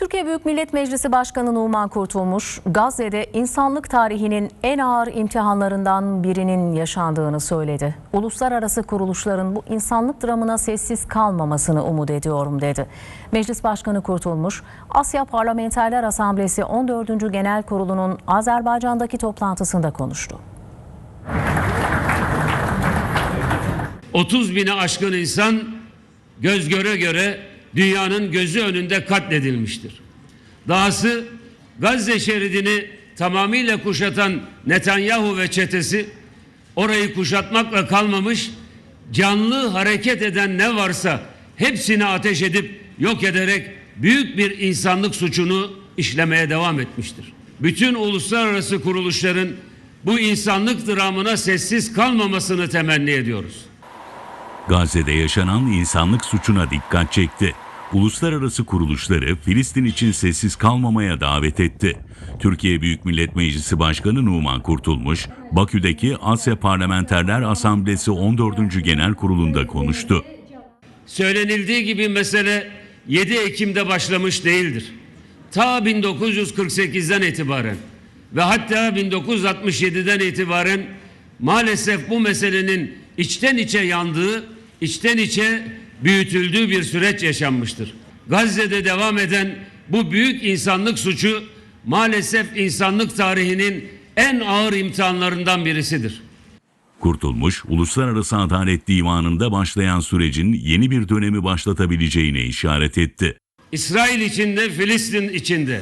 Türkiye Büyük Millet Meclisi Başkanı Numan Kurtulmuş, Gazze'de insanlık tarihinin en ağır imtihanlarından birinin yaşandığını söyledi. Uluslararası kuruluşların bu insanlık dramına sessiz kalmamasını umut ediyorum dedi. Meclis Başkanı Kurtulmuş, Asya Parlamenterler Asamblesi 14. Genel Kurulu'nun Azerbaycan'daki toplantısında konuştu. 30 bine aşkın insan göz göre göre dünyanın gözü önünde katledilmiştir. Dahası Gazze şeridini tamamıyla kuşatan Netanyahu ve çetesi orayı kuşatmakla kalmamış canlı hareket eden ne varsa hepsini ateş edip yok ederek büyük bir insanlık suçunu işlemeye devam etmiştir. Bütün uluslararası kuruluşların bu insanlık dramına sessiz kalmamasını temenni ediyoruz. Gazze'de yaşanan insanlık suçuna dikkat çekti. Uluslararası kuruluşları Filistin için sessiz kalmamaya davet etti. Türkiye Büyük Millet Meclisi Başkanı Numan Kurtulmuş, Bakü'deki Asya Parlamenterler Asamblesi 14. Genel Kurulu'nda konuştu. Söylenildiği gibi mesele 7 Ekim'de başlamış değildir. Ta 1948'den itibaren ve hatta 1967'den itibaren maalesef bu meselenin içten içe yandığı, içten içe büyütüldüğü bir süreç yaşanmıştır. Gazze'de devam eden bu büyük insanlık suçu maalesef insanlık tarihinin en ağır imtihanlarından birisidir. Kurtulmuş, Uluslararası Adalet Divanı'nda başlayan sürecin yeni bir dönemi başlatabileceğine işaret etti. İsrail içinde, Filistin içinde,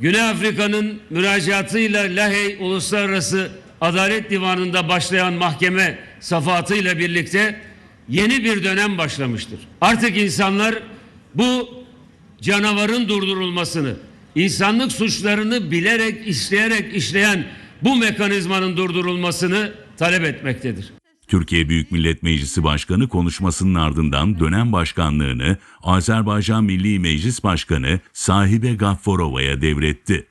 Güney Afrika'nın müracaatıyla Lahey Uluslararası Adalet Divanı'nda başlayan mahkeme safatıyla birlikte yeni bir dönem başlamıştır. Artık insanlar bu canavarın durdurulmasını, insanlık suçlarını bilerek, isteyerek işleyen bu mekanizmanın durdurulmasını talep etmektedir. Türkiye Büyük Millet Meclisi Başkanı konuşmasının ardından dönem başkanlığını Azerbaycan Milli Meclis Başkanı Sahibe Gafforova'ya devretti.